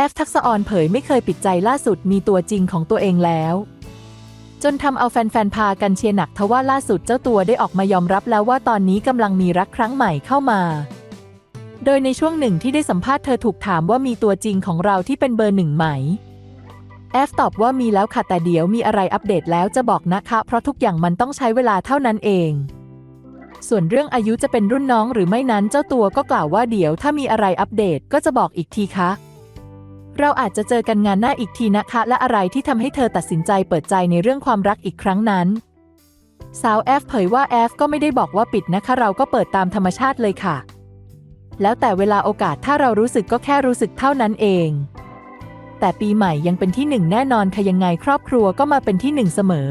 อฟทักษออนเผยไม่เคยปิดใจล่าสุดมีตัวจริงของตัวเองแล้ว จนทำเอาแฟนๆพากันเชียร์หนักทว่าล่าสุดเจ้าตัวได้ออกมายอมรับแล้วว่าตอนนี้กำลังมีรักครั้งใหม่เข้ามา โดยในช่วงหนึ่งที่ได้สัมภาษณ์เธอถูกถามว่ามีตัวจริงของเราที่เป็นเบอร์หนึ่งไหมแอฟตอบว่ามีแล้วค่ะแต่เดี๋ยวมีอะไรอัปเดตแล้วจะบอกนะคะ เพราะทุกอย่างมันต้องใช้เวลาเท่านั้นเอง ส่วนเรื่องอายุจะเป็นรุ่นน้องหรือไม่นั้นเจ้าตัวก็กล่าวว่าเดี๋ยวถ้ามีอะไรอัปเดตก็จะบอกอีกทีคะ เราอาจจะเจอกันงานหน้าอีกทีนะคะ และอะไรที่ทำให้เธอตัดสินใจเปิดใจในเรื่องความรักอีกครั้งนั้น สาวแอฟเผยว่าแอฟก็ไม่ได้บอกว่าปิดนะคะ เราก็เปิดตามธรรมชาติเลยค่ะ แล้วแต่เวลาโอกาสถ้าเรารู้สึกก็แค่รู้สึกเท่านั้นเอง แต่ปีใหม่ยังเป็นที่หนึ่งแน่นอนค่ะยังไงครอบครัวก็มาเป็นที่หนึ่งเสมอ